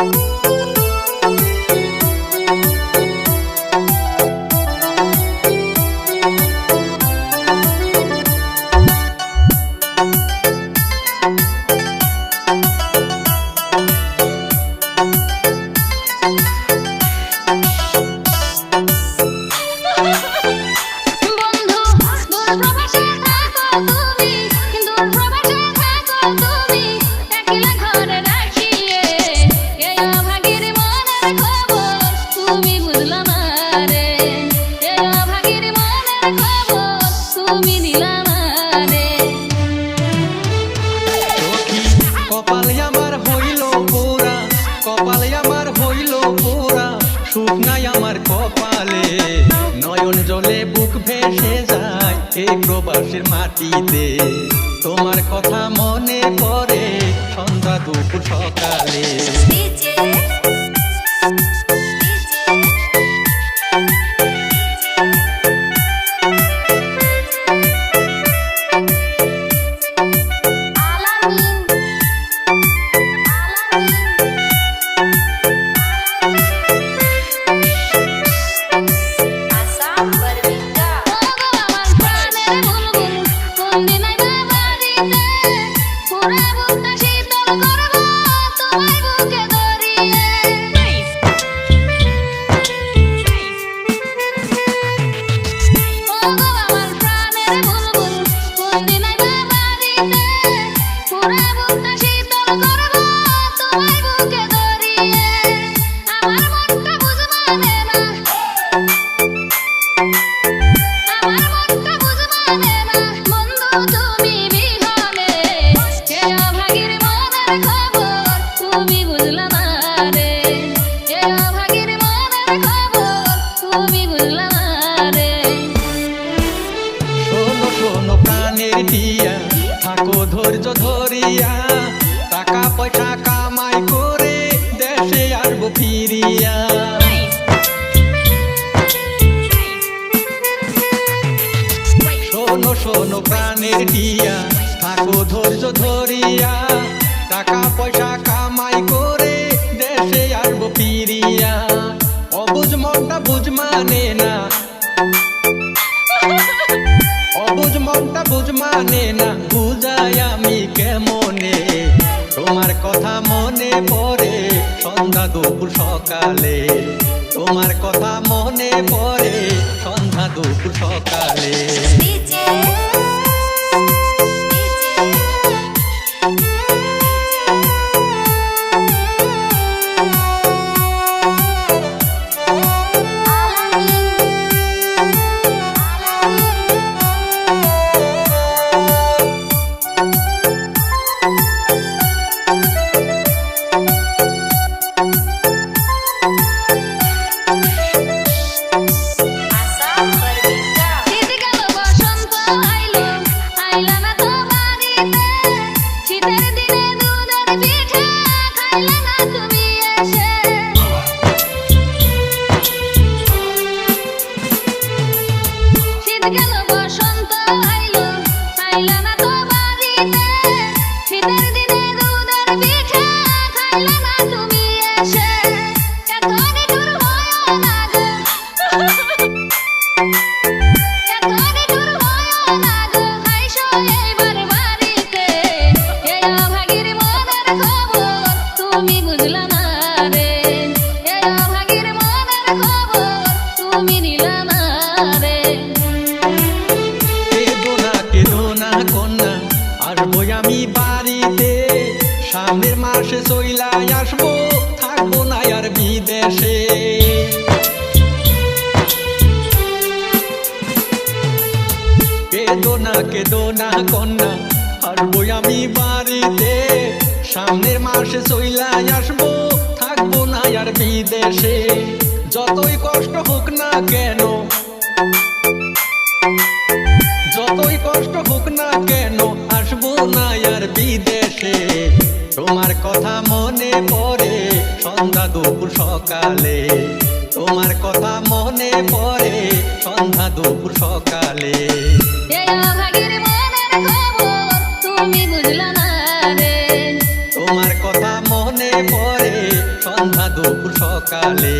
Bye. আমার হইল পোড়া কপালে আমার হইল পোড়া সুখ নাই আমার কপালে। নয়ন জলে বুক ভেসে যায় এই প্রবাসের তোমার কথা মনে পড়ে সন্ধ্যা দুপুর সকালে। পুরা ফিরিয়া। শোনো শোনো ধৈর্য টাকা পয়সা কামাই করে দেশে আসব ফিরিয়া। অবুঝ মনটা বুঝ মানে না। বুঝ মানে না। বুঝাই আমি তোমার কথা মনে পড়ে সন্ধ্যা দুপুর সকালে। তোমার কথা মনে পড়ে সন্ধ্যা দুপুর সকালে। I got together, Russia. বাড়িতে। সামনের মাসে চইলাই আসব, থাকব না আর বিদেশে। কেদো না কেদো না কন্যা আসব আমি বাড়িতে। সামনের মাসে চইলাই আসব, থাকব না আর বিদেশে। যতই কষ্ট হোক না কেন, যতই কষ্ট হোক না কেন আসব না আর বিদেশে তোমার কথা মনে পড়ে সন্ধ্যা দুপুর সকালে। তোমার কথা মনে পড়ে সন্ধ্যা দুপুর সকালে। তোমার কথা মনে পড়ে সন্ধ্যা দুপুর সকালে।